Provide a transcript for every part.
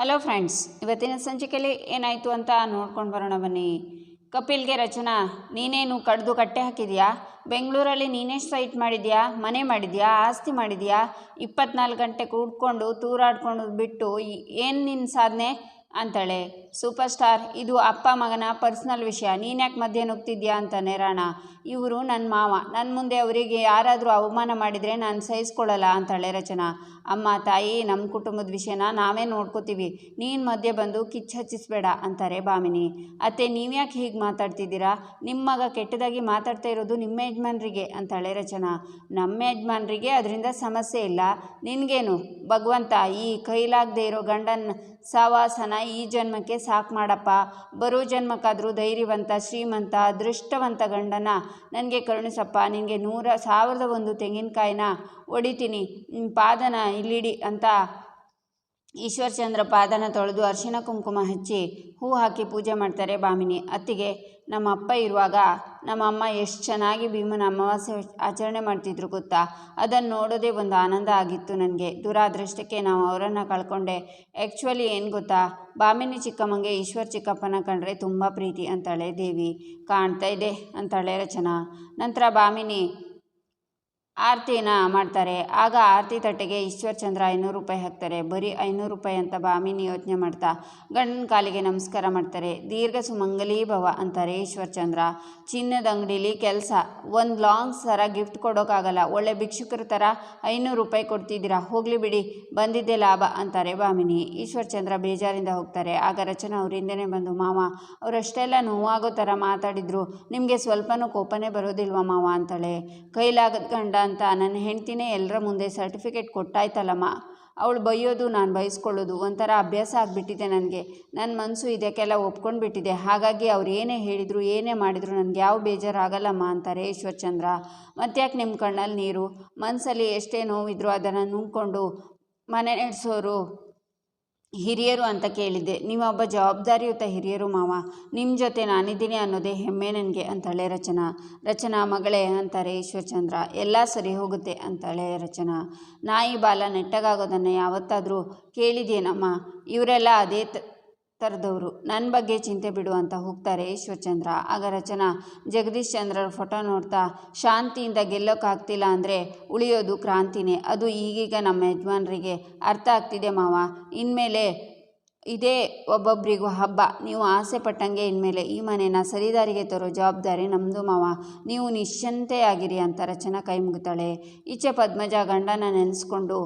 Hello friends, ಇವತ್ತಿನ ಸಂಚಿಕೆಯಲ್ಲಿ ಏನಾಯಿತು ಅಂತ ನೋಡ್ಕೊಂಡು ಬರೋಣ ಬನ್ನಿ. ಕಪಿಲ್ಗೆ ರಚನಾ, ನೀನೇನು ಕಡ್ದು ಕಟ್ಟೆ ಹಾಕಿದ್ಯಾ? ಬೆಂಗಳೂರಲ್ಲಿ ನೀನೇ ಸೈಟ್ ಮಾಡಿದ್ಯಾ? ಮನೆ ಮಾಡಿದ್ಯಾ? ಆಸ್ತಿ ಮಾಡಿದ್ಯಾ? ಇಪ್ಪತ್ನಾಲ್ಕು ಗಂಟೆ ಕೂಡ್ಕೊಂಡು ತೂರಾಡ್ಕೊಂಡು ಬಿಟ್ಟು ಏನು ನಿನ್ನ ಸಾಧನೆ? ಅಂತಾಳೆ. ಸೂಪರ್ ಸ್ಟಾರ್ ಇದು ಅಪ್ಪ ಮಗನ ಪರ್ಸ್ನಲ್ ವಿಷಯ. ನೀನ್ಯಾಕೆ ಮಧ್ಯೆ ನುಗ್ತಿದ್ಯಾ? ಅಂತಾನೆ ರಾಣ. ಇವರು ನನ್ನ ಮಾವ. ನನ್ನ ಮುಂದೆ ಅವರಿಗೆ ಯಾರಾದರೂ ಅವಮಾನ ಮಾಡಿದರೆ ನಾನು ಸಹಿಸ್ಕೊಳ್ಳಲ್ಲ, ಅಂತಾಳೆ ರಚನಾ. ಅಮ್ಮ, ತಾಯಿ ನಮ್ಮ ಕುಟುಂಬದ ವಿಷಯನ ನಾವೇ ನೋಡ್ಕೋತೀವಿ. ನೀನು ಮಧ್ಯೆ ಬಂದು ಕಿಚ್ಚು ಹಚ್ಚಿಸ್ಬೇಡ, ಅಂತಾರೆ ಭಾಮಿನಿ. ಅತ್ತೆ ನೀವ್ಯಾಕೆ ಹೀಗೆ ಮಾತಾಡ್ತಿದ್ದೀರಾ? ನಿಮ್ಮ ಮಗ ಕೆಟ್ಟದಾಗಿ ಮಾತಾಡ್ತಾ ಇರೋದು ನಿಮ್ಮ ಯಜಮಾನ್ರಿಗೆ, ಅಂತಾಳೆ ರಚನಾ. ನಮ್ಮ ಯಜಮಾನ್ರಿಗೆ ಅದರಿಂದ ಸಮಸ್ಯೆ ಇಲ್ಲ. ನಿನಗೇನು? ಭಗವಂತ, ಈ ಕೈಲಾಗದೆ ಇರೋ ಗಂಡನ ಸವಾಸನ ಈ ಜನ್ಮಕ್ಕೆ ಸಾಕು ಮಾಡಪ್ಪ. ಬರೋ ಜನ್ಮಕ್ಕಾದರೂ ಧೈರ್ಯವಂತ, ಶ್ರೀಮಂತ, ಅದೃಷ್ಟವಂತ ಗಂಡನ ನನಗೆ ಕರುಣಿಸಪ್ಪ. ನಿನಗೆ ನೂರ ಸಾವಿರದ ಒಂದು ತೆಂಗಿನಕಾಯಿನ ಹೊಡಿತೀನಿ ಪಾದನ ಇಲ್ಲಿಡಿ ಅಂತ ಈಶ್ವರಚಂದ್ರ ಪಾದನ ತೊಳೆದು ಅರಿಶಿಣ ಕುಂಕುಮ ಹಚ್ಚಿ ಹೂ ಹಾಕಿ ಪೂಜೆ ಮಾಡ್ತಾರೆ ಭಾಮಿನಿ ಅತ್ತಿಗೆ ನಮ್ಮ ಅಪ್ಪ ಇರುವಾಗ ನಮ್ಮ ಅಮ್ಮ ಎಷ್ಟು ಚೆನ್ನಾಗಿ ಭೀಮನ ಅಮಾವಾಸ್ಯೆ ಆಚರಣೆ ಮಾಡ್ತಿದ್ರು ಗೊತ್ತಾ? ಅದನ್ನು ನೋಡೋದೇ ಒಂದು ಆನಂದ ಆಗಿತ್ತು ನನಗೆ. ದುರಾದೃಷ್ಟಕ್ಕೆ ನಾವು ಅವರನ್ನು ಕಳ್ಕೊಂಡೆ. ಆ್ಯಕ್ಚುಲಿ ಏನು ಗೊತ್ತಾ? ಬಾಮಿನಿ ಚಿಕ್ಕಮ್ಮಂಗೆ ಈಶ್ವರ್ ಚಿಕ್ಕಪ್ಪನ ಕಂಡ್ರೆ ತುಂಬ ಪ್ರೀತಿ ಅಂತಾಳೆ ದೇವಿ. ಕಾಣ್ತಾ ಇದೆ ಅಂತಾಳೆ ರಚನಾ. ನಂತರ ಭಾಮಿನಿ ಆರತಿನ ಮಾಡ್ತಾರೆ. ಆಗ ಆರತಿ ತಟ್ಟೆಗೆ ಈಶ್ವರ್ ಚಂದ್ರ ಐನೂರು ರೂಪಾಯಿ ಹಾಕ್ತಾರೆ. ಬರೀ ಐನೂರು ರೂಪಾಯಿ ಅಂತ ಭಾಮಿನಿ ಯೋಚನೆ ಮಾಡ್ತಾ ಗಂಡನ ಕಾಲಿಗೆ ನಮಸ್ಕಾರ ಮಾಡ್ತಾರೆ. ದೀರ್ಘ ಸುಮಂಗಲೀ ಭವ ಅಂತಾರೆ ಈಶ್ವರ್ ಚಂದ್ರ. ಚಿನ್ನದ ಅಂಗಡೀಲಿ ಕೆಲಸ. ಒಂದು ಲಾಂಗ್ ಸರ ಗಿಫ್ಟ್ ಕೊಡೋಕ್ಕಾಗಲ್ಲ ಒಳ್ಳೆ ಭಿಕ್ಷುಕರ ಥರ ಐನೂರು ರೂಪಾಯಿ ಕೊಡ್ತಿದ್ದೀರಾ? ಹೋಗಲಿ ಬಿಡಿ. ಬಂದಿದ್ದೆ ಲಾಭ ಅಂತಾರೆ ಭಾಮಿನಿ ಈಶ್ವರ್ ಚಂದ್ರ ಬೇಜಾರಿಂದ ಹೋಗ್ತಾರೆ. ಆಗ ರಚನಾ ಅವ್ರ ಹಿಂದೆನೇ ಬಂದು, ಮಾವ, ಅವರಷ್ಟೆಲ್ಲ ನೋವಾಗೋ ಥರ ಮಾತಾಡಿದ್ರು. ನಿಮಗೆ ಸ್ವಲ್ಪನೂ ಕೋಪನೇ ಬರೋದಿಲ್ವಾ ಮಾವ? ಅಂತಾಳೆ. ಕೈಲಾಗದ ಗಂಡ ಅಂತ ನನ್ನ ಹೆಂಡ್ತಿನೇ ಎಲ್ಲರ ಮುಂದೆ ಸರ್ಟಿಫಿಕೇಟ್ ಕೊಟ್ಟಾಯ್ತಲ್ಲಮ್ಮ. ಅವಳು ಬೈಯೋದು ನಾನು ಬಯಸ್ಕೊಳ್ಳೋದು ಒಂಥರ ಅಭ್ಯಾಸ ಆಗಿಬಿಟ್ಟಿದೆ ನನಗೆ. ನನ್ನ ಮನಸ್ಸು ಇದಕ್ಕೆಲ್ಲ ಒಪ್ಕೊಂಡು ಬಿಟ್ಟಿದೆ ಹಾಗಾಗಿ ಅವ್ರು ಏನೇ ಹೇಳಿದರು, ಏನೇ ಮಾಡಿದ್ರು ನನಗೆ ಯಾವ ಬೇಜಾರಾಗಲ್ಲಮ್ಮ ಅಂತಾರೆ ಈಶ್ವರ್ಚಂದ್ರ. ಮತ್ತ್ಯಾಕೆ ನಿಮ್ಮ ಕಣ್ಣಲ್ಲಿ ನೀರು? ಮನಸ್ಸಲ್ಲಿ ಎಷ್ಟೇ ನೋವಿದ್ರು ಅದನ್ನು ನುಂಗ್ಕೊಂಡು ಮನೆ ನಡೆಸೋರು ಹಿರಿಯರು ಅಂತ ಕೇಳಿದ್ದೆ. ನೀವೊಬ್ಬ ಜವಾಬ್ದಾರಿಯುತ ಹಿರಿಯರು ಮಾವ. ನಿಮ್ಮ ಜೊತೆ ನಾನಿದ್ದೀನಿ ಅನ್ನೋದೇ ಹೆಮ್ಮೆ ನನಗೆ ಅಂತಾಳೆ ರಚನಾ. ರಚನಾ ಮಗಳೇ ಅಂತಾರೆ ಈಶ್ವರಚಂದ್ರ. ಎಲ್ಲ ಸರಿ ಹೋಗುತ್ತೆ ಅಂತಾಳೆ ರಚನಾ. ನಾಯಿ ಬಾಲ ನೆಟ್ಟಗಾಗೋದನ್ನು ಯಾವತ್ತಾದರೂ ಕೇಳಿದೇನಮ್ಮ ಇವರೆಲ್ಲ ಅದೇ ಥರದವರು ನನ್ನ ಬಗ್ಗೆ ಚಿಂತೆ ಬಿಡು ಅಂತ ಹೋಗ್ತಾರೆ ಈಶ್ವರಚಂದ್ರ ಆಗ ರಚನಾ, ಜಗದೀಶ್ ಚಂದ್ರರ ಫೋಟೋ ನೋಡ್ತಾ, ಶಾಂತಿಯಿಂದ ಗೆಲ್ಲೋಕ್ಕಾಗ್ತಿಲ್ಲ ಅಂದರೆ ಉಳಿಯೋದು ಕ್ರಾಂತಿನೇ. ಅದು ಈಗೀಗ ನಮ್ಮ ಯಜಮಾನರಿಗೆ ಅರ್ಥ ಆಗ್ತಿದೆ ಮಾವ. ಇನ್ಮೇಲೆ ಇದೇ ಒಬ್ಬೊಬ್ಬರಿಗೂ ಹಬ್ಬ. ನೀವು ಆಸೆ ಪಟ್ಟಂಗೆ ಇನ್ಮೇಲೆ ಈ ಮನೆನ ಸರಿದಾರಿಗೆ ತರೋ ಜವಾಬ್ದಾರಿ ನಮ್ಮದು ಮಾವ. ನೀವು ನಿಶ್ಚಂತೆಯಾಗಿರಿ ಅಂತ ರಚನಾ ಕೈ ಮುಗಿತಾಳೆ. ಈಚೆ ಪದ್ಮಜ ಗಂಡನ ನೆನೆಸ್ಕೊಂಡು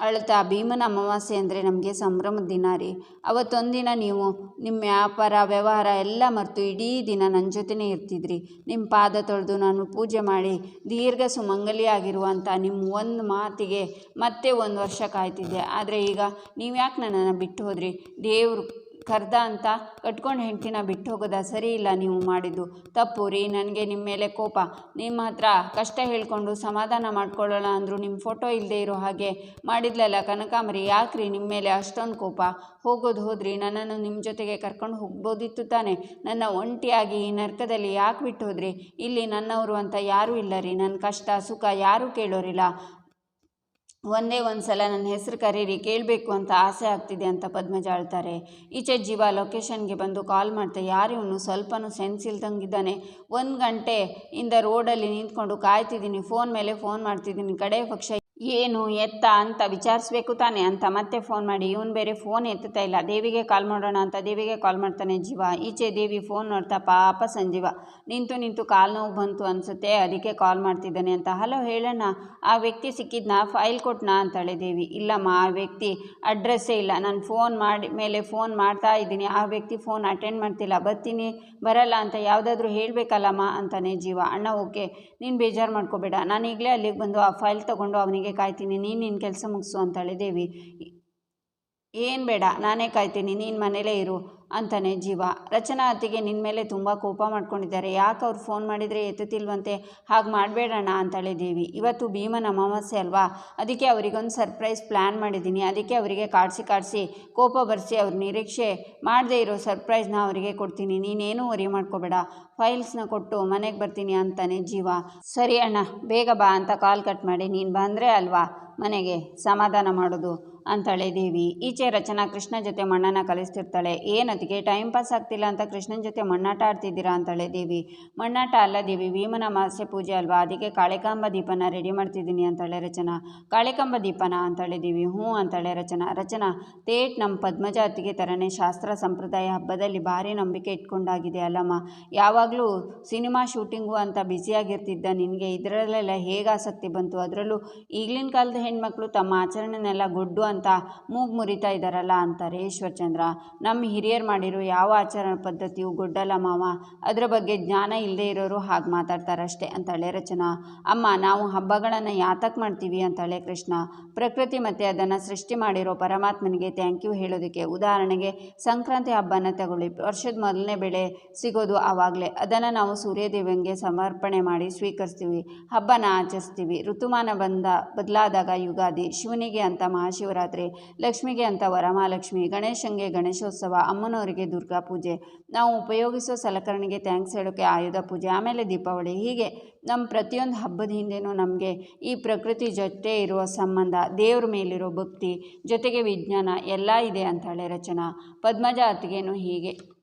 ಅಳ್ತಾ ಭೀಮನ ಅಮಾವಾಸ್ಯೆ ಅಂದರೆ ನಮಗೆ ಸಂಭ್ರಮದ ದಿನ ರೀ. ಅವತ್ತೊಂದಿನ ನೀವು ನಿಮ್ಮ ವ್ಯಾಪಾರ, ವ್ಯವಹಾರ ಎಲ್ಲ ಮರೆತು ಇಡೀ ದಿನ ನನ್ನ ಜೊತೆನೇ ಇರ್ತಿದ್ರಿ. ನಿಮ್ಮ ಪಾದ ತೊಳೆದು ನಾನು ಪೂಜೆ ಮಾಡಿ ದೀರ್ಘ ಸುಮಂಗಲಿಯಾಗಿರುವಂಥ ನಿಮ್ಮ ಒಂದು ಮಾತಿಗೆ ಮತ್ತೆ ಒಂದು ವರ್ಷ ಕಾಯ್ತಿದ್ದೆ. ಆದರೆ ಈಗ ನೀವು ಯಾಕೆ ನನ್ನನ್ನು ಬಿಟ್ಟು ಹೋದ್ರಿ? ದೇವರು ಕರ್ದ ಅಂತ ಕಟ್ಕೊಂಡು ಹೆಂಡ್ತಿನ ಬಿಟ್ಟು ಹೋಗೋದ? ಸರಿ ಇಲ್ಲ, ನೀವು ಮಾಡಿದ್ದು ತಪ್ಪು. ರೀ, ನನಗೆ ನಿಮ್ಮ ಮೇಲೆ ಕೋಪ. ನಿಮ್ಮ ಹತ್ರ ಕಷ್ಟ ಹೇಳ್ಕೊಂಡು ಸಮಾಧಾನ ಮಾಡ್ಕೊಳ್ಳೋಣ ಅಂದರು ನಿಮ್ಮ ಫೋಟೋ ಇಲ್ಲದೆ ಇರೋ ಹಾಗೆ ಮಾಡಿದ್ಲಲ್ಲ ಕನಕಾಂಬರಿ. ಯಾಕ್ರಿ ನಿಮ್ಮ ಮೇಲೆ ಅಷ್ಟೊಂದು ಕೋಪ? ಹೋಗೋದು ಹೋದ್ರಿ. ನನ್ನನ್ನು ನಿಮ್ಮ ಜೊತೆಗೆ ಕರ್ಕೊಂಡು ಹೋಗ್ಬೋದಿತ್ತು ತಾನೆ. ನನ್ನ ಒಂಟಿಯಾಗಿ ಈ ನರ್ಕದಲ್ಲಿ ಯಾಕೆ ಬಿಟ್ಟು ಹೋದ್ರಿ? ಇಲ್ಲಿ ನನ್ನವರು ಅಂತ ಯಾರೂ ಇಲ್ಲ ರೀ. ನನ್ನ ಕಷ್ಟ, ಸುಖ ಯಾರೂ ಕೇಳೋರಿಲ್ಲ. ಒಂದೇ ಒಂದು ಸಲ ನನ್ನ ಹೆಸರು ಕರೀರಿ, ಕೇಳಬೇಕು ಅಂತ ಆಸೆ ಆಗ್ತಿದೆ ಅಂತ ಪದ್ಮಜ ಅಳ್ತಾರೆ ಈಚೆ ಜೀವ ಲೊಕೇಶನ್ಗೆ ಬಂದು ಕಾಲ್ ಮಾಡ್ತಾ ಯಾರು ಇವನು? ಸ್ವಲ್ಪನೂ ಸೆನ್ಸ್ ಇಲ್ದಂಗಿದ್ದಾನೆ. ಒಂದು ಗಂಟೆ ಇಂದ ರೋಡಲ್ಲಿ ನಿಂತ್ಕೊಂಡು ಕಾಯ್ತಿದ್ದೀನಿ. ಫೋನ್ ಮೇಲೆ ಫೋನ್ ಮಾಡ್ತಿದ್ದೀನಿ. ಕಡೆ ಪಕ್ಷ ಏನು ಎತ್ತ ಅಂತ ವಿಚಾರಿಸ್ಬೇಕು ತಾನೆ ಅಂತ ಮತ್ತೆ ಫೋನ್ ಮಾಡಿ, ಇವನು ಬೇರೆ ಫೋನ್ ಎತ್ತುತ್ತಾ ಇಲ್ಲ. ದೇವಿಗೆ ಕಾಲ್ ಮಾಡೋಣ ಅಂತ ದೇವಿಗೆ ಕಾಲ್ ಮಾಡ್ತಾನೆ ಜೀವ. ಈಚೆ ದೇವಿ ಫೋನ್ ನೋಡ್ತಾ ಪಾಪ ಸಂಜೀವ. ನಿಂತು ನಿಂತು ಕಾಲು ನೋವು ಬಂತು ಅನಿಸುತ್ತೆ, ಅದಕ್ಕೆ ಕಾಲ್ ಮಾಡ್ತಿದ್ದಾನೆ ಅಂತ. ಹಲೋ ಹೇಳೋಣ ಆ ವ್ಯಕ್ತಿ ಸಿಕ್ಕಿದ್ನಾ? ಫೈಲ್ ಕೊಟ್ನಾ? ಅಂತಾಳೆ ದೇವಿ. ಇಲ್ಲಮ್ಮ, ಆ ವ್ಯಕ್ತಿ ಅಡ್ರೆಸ್ಸೇ ಇಲ್ಲ. ನಾನು ಫೋನ್ ಮಾಡಿ, ಮೇಲೆ ಫೋನ್ ಮಾಡ್ತಾ ಇದ್ದೀನಿ. ಆ ವ್ಯಕ್ತಿ ಫೋನ್ ಅಟೆಂಡ್ ಮಾಡ್ತಿಲ್ಲ. ಬರ್ತೀನಿ, ಬರಲ್ಲ ಅಂತ ಯಾವುದಾದ್ರೂ ಹೇಳಬೇಕಲ್ಲಮ್ಮ? ಅಂತಾನೆ ಜೀವ. ಅಣ್ಣ, ಓಕೆ. ನೀನು ಬೇಜಾರು ಮಾಡ್ಕೋಬೇಡ. ನಾನು ಈಗಲೇ ಅಲ್ಲಿಗೆ ಬಂದು ಆ ಫೈಲ್ ತೊಗೊಂಡು ಅವನಿಗೆ ಕಾಯ್ತೀನಿ ನೀನು ನಿನ್ನ ಕೆಲಸ ಮುಗಿಸು ಅಂತಾಳೆ ದೇವಿ ಏನು ಬೇಡ, ನಾನೇ ಕಾಯ್ತೀನಿ, ನೀನು ಮನೇಲೇ ಇರು ಅಂತಾನೆ ಜೀವ. ರಚನಾ ಅತ್ತಿಗೆ ನಿನ್ನ ಮೇಲೆ ತುಂಬ ಕೋಪ ಮಾಡ್ಕೊಂಡಿದ್ದಾರೆ. ಯಾಕೆ ಅವ್ರು ಫೋನ್ ಮಾಡಿದರೆ ಎತ್ತುತ್ತಿಲ್ವಂತೆ? ಹಾಗೆ ಮಾಡಬೇಡಣ್ಣ ಅಂತಾಳೆ ದೇವಿ. ಇವತ್ತು ಭೀಮನ ಅಮಾವಾಸ್ಯೆ ಅಲ್ವಾ? ಅದಕ್ಕೆ ಅವರಿಗೊಂದು ಸರ್ಪ್ರೈಸ್ ಪ್ಲ್ಯಾನ್ ಮಾಡಿದ್ದೀನಿ. ಅದಕ್ಕೆ ಅವರಿಗೆ ಕಾಡಿಸಿ ಕಾಡಿಸಿ ಕೋಪ ಬರೆಸಿ ಅವ್ರ ನಿರೀಕ್ಷೆ ಮಾಡದೇ ಇರೋ ಸರ್ಪ್ರೈಸ್ನ ಅವರಿಗೆ ಕೊಡ್ತೀನಿ. ನೀನೇನೂ ವರಿ ಮಾಡ್ಕೋಬೇಡ. ಫೈಲ್ಸ್ನ ಕೊಟ್ಟು ಮನೆಗೆ ಬರ್ತೀನಿ ಅಂತಾನೆ ಜೀವ. ಸರಿ ಅಣ್ಣ, ಬೇಗ ಬಾ ಅಂತ ಕಾಲ್ ಕಟ್ ಮಾಡಿ. ನೀನು ಬಂದರೆ ಅಲ್ವಾ ಮನೆಗೆ? ಸಮಾಧಾನ ಮಾಡೋದು. ಅಂತಾಳೆ ದೇವಿ. ಈಚೆ ರಚನಾ ಕೃಷ್ಣ ಜೊತೆ ಮಣ್ಣನ್ನು ಕಲಿಸ್ತಿರ್ತಾಳೆ. ಏನದಕ್ಕೆ ಟೈಮ್ ಪಾಸ್ ಆಗ್ತಿಲ್ಲ ಅಂತ ಕೃಷ್ಣನ ಜೊತೆ ಮಣ್ಣಾಟ ಆಡ್ತಿದ್ದೀರಾ ಅಂತಾಳೆ ದೇವಿ. ಮಣ್ಣಾಟ ಅಲ್ಲ ದೇವಿ, ಭೀಮನ ಮಾಸ್ಯ ಪೂಜೆ ಅಲ್ವಾ? ಅದಕ್ಕೆ ಕಾಳಿಕಾಂಬ ದೀಪನ ರೆಡಿ ಮಾಡ್ತಿದ್ದೀನಿ ಅಂತಾಳೆ ರಚನಾ. ಕಾಳಿಕಾಂಬ ದೀಪನ ಅಂತಾಳೆ ದೇವಿ, ಹ್ಞೂ ಅಂತಾಳೆ ರಚನಾ. ರಚನಾ, ತೇಟ್ ನಮ್ಮ ಪದ್ಮಜಾತಿಗೆ ತರನೇ ಶಾಸ್ತ್ರ ಸಂಪ್ರದಾಯ ಹಬ್ಬದಲ್ಲಿ ಭಾರಿ ನಂಬಿಕೆ ಇಟ್ಕೊಂಡಾಗಿದೆ ಅಲ್ಲಮ್ಮ. ಯಾವಾಗಲೂ ಸಿನಿಮಾ ಶೂಟಿಂಗು ಅಂತ ಬ್ಯುಸಿಯಾಗಿರ್ತಿದ್ದ ನಿನಗೆ ಇದರಲ್ಲೆಲ್ಲ ಹೇಗೆ ಆಸಕ್ತಿ ಬಂತು? ಅದರಲ್ಲೂ ಈಗಲಿನ ಕಾಲದ ಹೆಣ್ಮಕ್ಳು ತಮ್ಮ ಆಚರಣೆನೆಲ್ಲ ಗುಡ್ಡು ಮೂಗು ಮುರಿತಾ ಇದ್ದಾರಲ್ಲ ಅಂತಾರೆ ಈಶ್ವರಚಂದ್ರ ನಮ್ಮ ಹಿರಿಯರು ಮಾಡಿರೋ ಯಾವ ಆಚರಣೆ ಪದ್ಧತಿಯು ಗೊಡ್ಡಲ್ಲ ಮಾವ. ಅದರ ಬಗ್ಗೆ ಜ್ಞಾನ ಇಲ್ಲದೆ ಇರೋರು ಹಾಗೆ ಮಾತಾಡ್ತಾರಷ್ಟೇ, ಅಂತಾಳೆ ರಚನಾ. ಅಮ್ಮ, ನಾವು ಹಬ್ಬಗಳನ್ನು ಯಾತಕ್ಕೆ ಮಾಡ್ತೀವಿ? ಅಂತಾಳೆ ಕೃಷ್ಣ. ಪ್ರಕೃತಿ ಮತ್ತು ಅದನ್ನು ಸೃಷ್ಟಿ ಮಾಡಿರೋ ಪರಮಾತ್ಮನಿಗೆ ಥ್ಯಾಂಕ್ ಯು ಹೇಳೋದಕ್ಕೆ ಉದಾಹರಣೆಗೆ ಸಂಕ್ರಾಂತಿ ಹಬ್ಬನ ತಗೊಳ್ಳಿ. ವರ್ಷದ ಮೊದಲನೇ ಬೆಳೆ ಸಿಗೋದು ಆವಾಗಲೇ. ಅದನ್ನು ನಾವು ಸೂರ್ಯದೇವನಿಗೆ ಸಮರ್ಪಣೆ ಮಾಡಿ ಸ್ವೀಕರಿಸ್ತೀವಿ. ಹಬ್ಬನ ಆಚರಿಸ್ತೀವಿ. ಋತುಮಾನ ಬಂದ, ಬದಲಾದಾಗ ಯುಗಾದಿ, ಶಿವನಿಗೆ ಅಂತ ಮಹಾಶಿವರಾತ್ರಿ ಲಕ್ಷ್ಮಿಗೆ ಅಂತ ವರಮಹಾಲಕ್ಷ್ಮಿ, ಗಣೇಶಂಗೆ ಗಣೇಶೋತ್ಸವ, ಅಮ್ಮನವರಿಗೆ ದುರ್ಗಾ ಪೂಜೆ. ನಾವು ಉಪಯೋಗಿಸೋ ಸಲಕರಣೆಗೆ ಥ್ಯಾಂಕ್ಸ್ ಹೇಳೋಕ್ಕೆ ಆಯುಧ ಪೂಜೆ, ಆಮೇಲೆ ದೀಪಾವಳಿ. ಹೀಗೆ ನಮ್ಮ ಪ್ರತಿಯೊಂದು ಹಬ್ಬದ ಹಿಂದೆನೂ ನಮಗೆ ಈ ಪ್ರಕೃತಿ ಜೊತೆ ಇರುವ ಸಂಬಂಧ, ದೇವ್ರ ಮೇಲಿರೋ ಭಕ್ತಿ, ಜೊತೆಗೆ ವಿಜ್ಞಾನ ಎಲ್ಲ ಇದೆ ಅಂತಾಳೆ ರಚನಾ ಪದ್ಮಜ ಅತ್ತಿಗೇನು ಹೀಗೆ.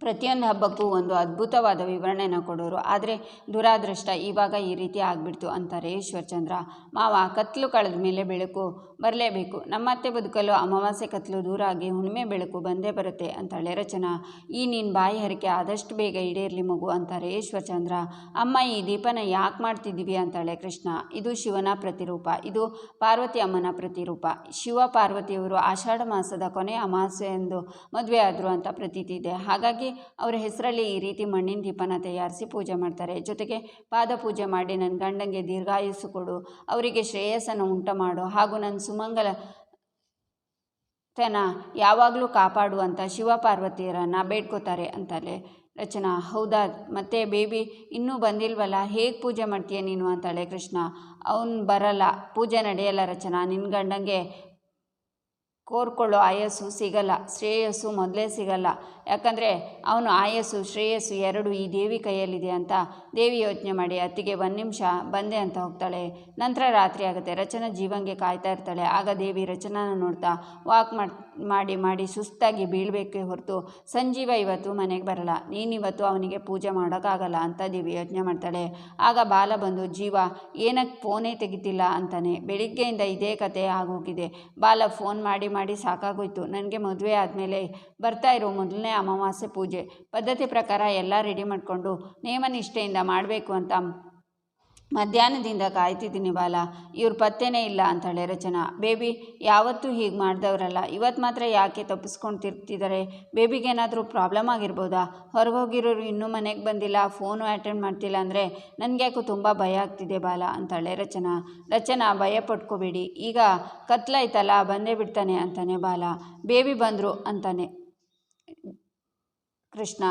ಪ್ರತಿಯೊಂದು ಹಬ್ಬಕ್ಕೂ ಒಂದು ಅದ್ಭುತವಾದ ವಿವರಣೆಯನ್ನು ಕೊಡೋರು. ಆದರೆ ದುರಾದೃಷ್ಟ ಇವಾಗ ಈ ರೀತಿ ಆಗಿಬಿಡ್ತು ಅಂತಾರೆ ಈಶ್ವರ್ಚಂದ್ರ. ಮಾವ, ಕತ್ಲು ಕಳೆದ ಮೇಲೆ ಬೆಳಕು ಬರಲೇಬೇಕು. ನಮ್ಮತ್ತೆ ಬದುಕಲು ಅಮಾವಾಸ್ಯೆ ಕತ್ಲು ದೂರ ಆಗಿ ಹುಣ್ಣಿಮೆ ಬೆಳಕು ಬಂದೇ ಬರುತ್ತೆ ಅಂತಾಳೆ ರಚನಾ. ಈ ನಿನ್ನ ಬಾಯಿ ಹರಿಕೆ ಆದಷ್ಟು ಬೇಗ ಈಡೇರಲಿ ಮಗು ಅಂತಾರೆ ಈಶ್ವರ್ಚಂದ್ರ. ಅಮ್ಮ, ಈ ದೀಪನ ಯಾಕೆ ಮಾಡ್ತಿದ್ದೀವಿ ಅಂತಾಳೆ ಕೃಷ್ಣ. ಇದು ಶಿವನ ಪ್ರತಿರೂಪ. ಇದು ಪಾರ್ವತಿ ಅಮ್ಮನ ಪ್ರತಿರೂಪ. ಶಿವ ಪಾರ್ವತಿಯವರು ಆಷಾಢ ಮಾಸದ ಕೊನೆಯ ಅಮಾವಾಸ್ಯೆ ಎಂದು ಮದುವೆ ಆದರು ಅಂತ ಪ್ರತೀತಿ ಇದೆ. ಹಾಗಾಗಿ ಅವರ ಹೆಸರಲ್ಲಿ ಈ ರೀತಿ ಮಣ್ಣಿನ ದೀಪನ ತಯಾರಿಸಿ ಪೂಜೆ ಮಾಡ್ತಾರೆ. ಜೊತೆಗೆ ಪಾದ ಪೂಜೆ ಮಾಡಿ ನನ್ನ ಗಂಡಂಗೆ ದೀರ್ಘಾಯುಸು ಕೊಡು, ಅವರಿಗೆ ಶ್ರೇಯಸ್ಸನ್ನು ಉಂಟು ಮಾಡು ಹಾಗೂ ನನ್ನ ಸುಮಂಗಲ ತನ ಯಾವಾಗಲೂ ಕಾಪಾಡು ಅಂತ ಶಿವ ಪಾರ್ವತಿಯರನ್ನು ಬೇಡ್ಕೋತಾರೆ ಅಂತಾಳೆ ರಚನಾ. ಹೌದಾ? ಮತ್ತೆ ಬೇಬಿ, ಇನ್ನೂ ಬಂದಿಲ್ವಲ್ಲ? ಹೇಗೆ ಪೂಜೆ ಮಾಡ್ತೀಯ ನೀನು ಅಂತಾಳೆ ಕೃಷ್ಣ. ಅವನು ಬರಲ್ಲ. ಪೂಜೆ ನಡೆಯಲ್ಲ ರಚನಾ. ನಿನ್ನ ಗಂಡಂಗೆ ಕೋರ್ಕೊಳ್ಳೋ ಆಯಸ್ಸು ಸಿಗಲ್ಲ, ಶ್ರೇಯಸ್ಸು ಮೊದಲೇ ಸಿಗಲ್ಲ. ಯಾಕಂದರೆ ಅವನು ಆಯಸ್ಸು, ಶ್ರೇಯಸ್ಸು ಎರಡು ಈ ದೇವಿ ಕೈಯಲ್ಲಿದೆ ಅಂತ ದೇವಿ ಯೋಚನೆ ಮಾಡಿ ಅತ್ತಿಗೆ ಒಂದು ನಿಮಿಷ ಬಂದೆ ಅಂತ ಹೋಗ್ತಾಳೆ. ನಂತರ ರಾತ್ರಿ ಆಗುತ್ತೆ. ರಚನಾ ಜೀವಂಗೆ ಕಾಯ್ತಾ ಇರ್ತಾಳೆ. ಆಗ ದೇವಿ ರಚನಾನ ನೋಡ್ತಾ ವಾಕ್ ಮಾಡಿ ಮಾಡಿ ಸುಸ್ತಾಗಿ ಬೀಳಬೇಕೇ ಹೊರತು ಸಂಜೀವ ಇವತ್ತು ಮನೆಗೆ ಬರಲ್ಲ. ನೀನಿವತ್ತು ಅವನಿಗೆ ಪೂಜೆ ಮಾಡೋಕ್ಕಾಗಲ್ಲ ಅಂತ ದೇವಿ ಯೋಚನೆ ಮಾಡ್ತಾಳೆ. ಆಗ ಬಾಲ ಬಂದು, ಜೀವ ಏನಕ್ಕೆ ಫೋನೇ ತೆಗಿತಿಲ್ಲ? ಅಂತಾನೆ. ಬೆಳಿಗ್ಗೆಯಿಂದ ಇದೇ ಕತೆ ಆಗೋಗಿದೆ. ಬಾಲ ಫೋನ್ ಮಾಡಿ ಮಾಡಿ ಸಾಕಾಗೋಯ್ತು. ನನಗೆ ಮದುವೆ ಆದಮೇಲೆ ಬರ್ತಾ ಇರೋ ಮೊದಲನೇ ಅಮಾವಾಸ್ಯೆ ಪೂಜೆ. ಪದ್ಧತಿ ಪ್ರಕಾರ ಎಲ್ಲ ರೆಡಿ ಮಾಡಿಕೊಂಡು ನೇಮನಿಷ್ಠೆಯಿಂದ ಮಾಡಬೇಕು ಅಂತ ಮಧ್ಯಾಹ್ನದಿಂದ ಕಾಯ್ತಿದ್ದೀನಿ ಬಾಲ. ಇವ್ರ ಪತ್ತೆನೇ ಇಲ್ಲ ಅಂತಾಳೆ ರಚನಾ. ಬೇಬಿ, ಯಾವತ್ತೂ ಹೀಗೆ ಮಾಡಿದವರಲ್ಲ. ಇವತ್ತು ಮಾತ್ರ ಯಾಕೆ ತಪ್ಪಿಸ್ಕೊಂಡು ತಿರ್ತಿದ್ದಾರೆ ಬೇಬಿಗೇನಾದರೂ ಪ್ರಾಬ್ಲಮ್ ಆಗಿರ್ಬೋದಾ? ಹೊರಗೋಗಿರೋರು ಇನ್ನೂ ಮನೆಗೆ ಬಂದಿಲ್ಲ, ಫೋನು ಅಟೆಂಡ್ ಮಾಡ್ತಿಲ್ಲ ಅಂದರೆ ನನಗೆ ಯಾಕೋ ತುಂಬ ಭಯ ಆಗ್ತಿದೆ ಬಾಲ ಅಂತಾಳೆ ರಚನಾ. ರಚನಾ, ಭಯ ಪಟ್ಕೋಬೇಡಿ. ಈಗ ಕತ್ಲಾಯ್ತಲ್ಲ, ಬಂದೇ ಬಿಡ್ತಾನೆ ಅಂತಾನೆ ಬಾಲ. ಬೇಬಿ ಬಂದರು ಅಂತಾನೆ ಕೃಷ್ಣ.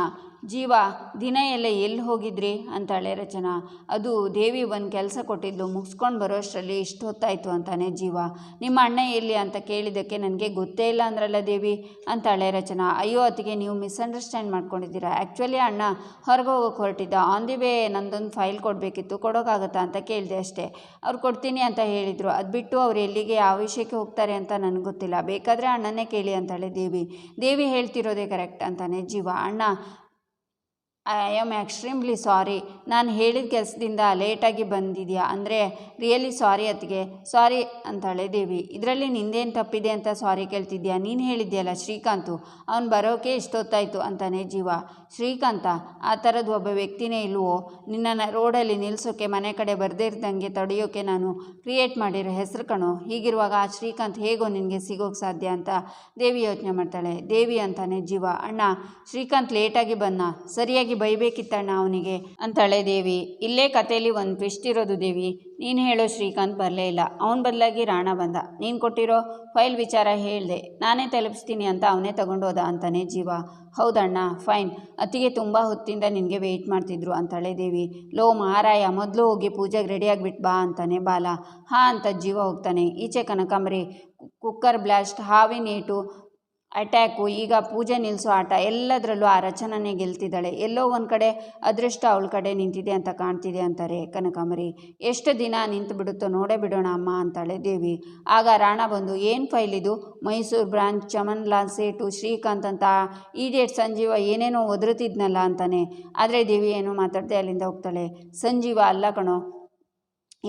ಜೀವ, ದಿನ ಎಲ್ಲ ಎಲ್ಲಿ ಹೋಗಿದ್ರಿ? ಅಂತಾಳೆ ರಚನಾ. ಅದು ದೇವಿ ಒಂದು ಕೆಲಸ ಕೊಟ್ಟಿದ್ದು ಮುಗಿಸ್ಕೊಂಡು ಬರೋ ಅಷ್ಟರಲ್ಲಿ ಇಷ್ಟು ಹೊತ್ತಾಯಿತು ಅಂತಾನೆ ಜೀವ. ನಿಮ್ಮ ಅಣ್ಣ ಎಲ್ಲಿ ಅಂತ ಕೇಳಿದ್ದಕ್ಕೆ ನನಗೆ ಗೊತ್ತೇ ಇಲ್ಲ ಅಂದ್ರಲ್ಲ ದೇವಿ, ಅಂತಾಳೆ ರಚನಾ. ಅಯ್ಯೋ, ಅತ್ತಿಗೆ ನೀವು ಮಿಸ್ಅಂಡರ್ಸ್ಟ್ಯಾಂಡ್ ಮಾಡ್ಕೊಂಡಿದ್ದೀರಾ? ಆ್ಯಕ್ಚುಲಿ ಅಣ್ಣ, ಹೊರಗೆ ಹೋಗೋಕೆ ಹೊರಟಿದ್ದ. ಆನ್ ದಿ ವೇ ನಂದೊಂದು ಫೈಲ್ ಕೊಡಬೇಕಿತ್ತು ಕೊಡೋಕ್ಕಾಗತ್ತಾ ಅಂತ ಕೇಳಿದೆ ಅಷ್ಟೇ. ಅವ್ರು ಕೊಡ್ತೀನಿ ಅಂತ ಹೇಳಿದರು. ಅದು ಬಿಟ್ಟು ಅವ್ರು ಎಲ್ಲಿಗೆ, ಯಾವ ವಿಷಯಕ್ಕೆ ಹೋಗ್ತಾರೆ ಅಂತ ನನಗೆ ಗೊತ್ತಿಲ್ಲ. ಬೇಕಾದರೆ ಅಣ್ಣನೇ ಕೇಳಿ ಅಂತಾಳೆ ದೇವಿ. ದೇವಿ ಹೇಳ್ತಿರೋದೇ ಕರೆಕ್ಟ್ ಅಂತಾನೆ ಜೀವ. ಅಣ್ಣ ಐ ಆಮ್ ಎಕ್ಸ್ಟ್ರೀಮ್ಲಿ ಸಾರಿ ನಾನು ಹೇಳಿದ ಕೆಲಸದಿಂದ ಲೇಟಾಗಿ ಬಂದಿದೆಯಾ? ಅಂದರೆ ರಿಯಲಿ ಸಾರಿ ಅತ್ತಿಗೆ. ಸಾರಿ ಅಂತಾಳೆ ದೇವಿ ಇದರಲ್ಲಿ ನಿಂದೇನು ತಪ್ಪಿದೆ ಅಂತ ಸಾರಿ ಕೇಳ್ತಿದ್ಯಾ? ನೀನು ಹೇಳಿದ್ಯಲ್ಲ ಶ್ರೀಕಾಂತು. ಅವನು ಬರೋಕೆ ಇಷ್ಟೊತ್ತಾಯಿತು ಅಂತಾನೆ ಜೀವ. ಶ್ರೀಕಾಂತ, ಆ ಥರದ್ದು ಒಬ್ಬ ವ್ಯಕ್ತಿನೇ ಇಲ್ವೋ? ನಿನ್ನನ್ನು ರೋಡಲ್ಲಿ ನಿಲ್ಲಿಸೋಕೆ ಮನೆ ಕಡೆ ಬರದೇ ಇರ್ದಂಗೆ ತಡೆಯೋಕೆ ನಾನು ಕ್ರಿಯೇಟ್ ಮಾಡಿರೋ ಹೆಸರು ಕಣೋ? ಹೀಗಿರುವಾಗ ಆ ಶ್ರೀಕಾಂತ್ ಹೇಗೋ ನಿನಗೆ ಸಿಗೋಕೆ ಸಾಧ್ಯ ಅಂತ ದೇವಿ ಯೋಚನೆ ಮಾಡ್ತಾಳೆ. ದೇವಿ ಅಂತಾನೆ ಜೀವ. ಅಣ್ಣ, ಶ್ರೀಕಾಂತ್ ಲೇಟಾಗಿ ಬಂದ. ಸರಿಯಾಗಿ ಬೈಬೇಕಿತ್ತಣ್ಣ ಅವನಿಗೆ. ಅಂತಾಳೆ ದೇವಿ, ಇಲ್ಲೇ ಕಥೆಯಲ್ಲಿ ಒಂದು ಟ್ವಿಸ್ಟ್ ಇರೋದು ದೇವಿ. ನೀನು ಹೇಳೋ ಶ್ರೀಕಾಂತ್ ಬರಲೇ ಇಲ್ಲ. ಅವನ ಬದಲಾಗಿ ರಾಣ ಬಂದ. ನೀನು ಕೊಟ್ಟಿರೋ ಫೈಲ್ ವಿಚಾರ ಹೇಳಿದೆ. ನಾನೇ ತಲುಪಿಸ್ತೀನಿ ಅಂತ ಅವನೇ ತಗೊಂಡೋದ ಅಂತಾನೆ ಜೀವ. ಹೌದಣ್ಣ, ಫೈನ್. ಅತ್ತಿಗೆ ತುಂಬ ಹೊತ್ತಿಂದ ನಿನಗೆ ವೆಯ್ಟ್ ಮಾಡ್ತಿದ್ರು ಅಂತಾಳೆ ದೇವಿ. ಲೋ ಮಹಾರಾಯ, ಮೊದಲು ಹೋಗಿ ಪೂಜೆಗೆ ರೆಡಿಯಾಗಿಬಿಟ್ಟು ಬಾ ಅಂತಾನೆ ಬಾಲ. ಹಾಂ ಅಂತ ಜೀವ ಹೋಗ್ತಾನೆ. ಈಚೆ ಕನಕಾಂಬರಿ ಕುಕ್ಕರ್ ಬ್ಲಾಸ್ಟ್ ಹಾವಿನ ಏಟು ಅಟ್ಯಾಕು, ಈಗ ಪೂಜೆ ನಿಲ್ಲಿಸೋ ಆಟ, ಎಲ್ಲದರಲ್ಲೂ ಆ ರಚನನೇ ಗೆಲ್ತಿದ್ದಾಳೆ. ಎಲ್ಲೋ ಒಂದು ಕಡೆ ಅದೃಷ್ಟ ಅವಳ ಕಡೆ ನಿಂತಿದೆ ಅಂತ ಕಾಣ್ತಿದೆ ಅಂತಾರೆ ಕನಕಾಂಬರಿ. ಎಷ್ಟು ದಿನ ನಿಂತು ಬಿಡುತ್ತೋ ನೋಡೇ ಬಿಡೋಣ ಅಮ್ಮ ಅಂತಾಳೆ ದೇವಿ. ಆಗ ರಾಣ ಬಂದು, ಏನು ಫೈಲ್ ಇದು? ಮೈಸೂರು ಬ್ರಾಂಚ್ ಚಮನ್ ಲಾಲ್ ಸೇಟು ಶ್ರೀಕಾಂತ್ ಅಂತ ಈಡಿಯಟ್ ಸಂಜೀವ ಏನೇನೋ ಒದರುತ್ತಿದ್ನಲ್ಲ ಅಂತಾನೆ. ಆದರೆ ದೇವಿ ಏನು ಮಾತಾಡ್ದೆ ಅಲ್ಲಿಂದ ಹೋಗ್ತಾಳೆ. ಸಂಜೀವ, ಅಲ್ಲ ಕಣೋ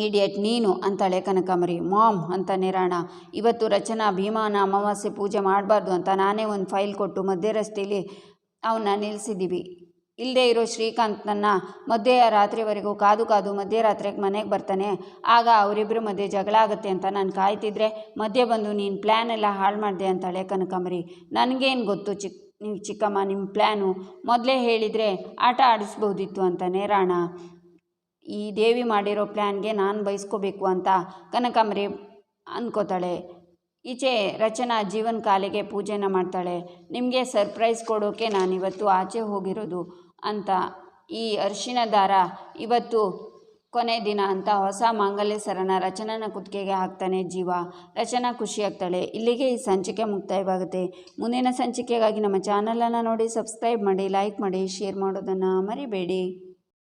ಇಡಿಯಟ್ ನೀನು ಅಂತಾಳೆ ಕನಕಾಂಬರಿ. ಮಾಮ್ ಅಂತ ನಿರಾಣ ಇವತ್ತು ರಚನಾ ಭೀಮಾನ ಅಮಾವಾಸ್ಯೆ ಪೂಜೆ ಮಾಡಬಾರ್ದು ಅಂತ ನಾನೇ ಒಂದು ಫೈಲ್ ಕೊಟ್ಟು ಮಧ್ಯ ರಸ್ತೆಯಲ್ಲಿ ಅವನ್ನ ನಿಲ್ಲಿಸಿದ್ದೀವಿ ಇಲ್ಲದೆ ಇರೋ ಶ್ರೀಕಾಂತ್ನನ್ನು ಮಧ್ಯೆ ರಾತ್ರಿವರೆಗೂ ಕಾದು ಕಾದು ಮಧ್ಯರಾತ್ರಿಗೆ ಮನೆಗೆ ಬರ್ತಾನೆ. ಆಗ ಅವರಿಬ್ಬರ ಮಧ್ಯೆ ಜಗಳ ಆಗುತ್ತೆ ಅಂತ ನಾನು ಕಾಯ್ತಿದ್ರೆ ಮಧ್ಯೆ ಬಂದು ನೀನು ಪ್ಲ್ಯಾನ್ ಎಲ್ಲ ಹಾಳು ಮಾಡಿದೆ ಅಂತಾಳೆ ಕನಕಾಂಬರಿ. ನನಗೇನು ಗೊತ್ತು ಚಿಕ್ಕ ನಿಮ್ಮ ಚಿಕ್ಕಮ್ಮ ನಿಮ್ಮ ಪ್ಲ್ಯಾನು ಮೊದಲೇ ಹೇಳಿದರೆ ಆಟ ಆಡಿಸ್ಬೋದಿತ್ತು ಅಂತಾನೆ ರಾಣ. ಈ ದೇವಿ ಮಾಡಿರೋ ಪ್ಲ್ಯಾನ್ಗೆ ನಾನು ಬಯಸ್ಕೋಬೇಕು ಅಂತ ಕನಕಾಂಬರಿ ಅನ್ಕೋತಾಳೆ. ಈಚೆ ರಚನಾ ಜೀವನ ಕಾಲಿಗೆ ಪೂಜೆನ ಮಾಡ್ತಾಳೆ. ನಿಮಗೆ ಸರ್ಪ್ರೈಸ್ ಕೊಡೋಕೆ ನಾನಿವತ್ತು ಆಚೆ ಹೋಗಿರೋದು ಅಂತ ಈ ಅರಿಶಿನ ದಾರ ಇವತ್ತು ಕೊನೆ ದಿನ ಅಂತ ಹೊಸ ಮಾಂಗಲ್ಯ ಸರನ ರಚನನ ಕುತ್ತಿಗೆಗೆ ಹಾಕ್ತಾನೆ ಜೀವ. ರಚನಾ ಖುಷಿಯಾಗ್ತಾಳೆ ಇಲ್ಲಿಗೆ ಈ ಸಂಚಿಕೆ ಮುಕ್ತಾಯವಾಗುತ್ತೆ. ಮುಂದಿನ ಸಂಚಿಕೆಗಾಗಿ ನಮ್ಮ ಚಾನಲನ್ನು ನೋಡಿ ಸಬ್ಸ್ಕ್ರೈಬ್ ಮಾಡಿ, ಲೈಕ್ ಮಾಡಿ, ಶೇರ್ ಮಾಡೋದನ್ನು ಮರಿಬೇಡಿ.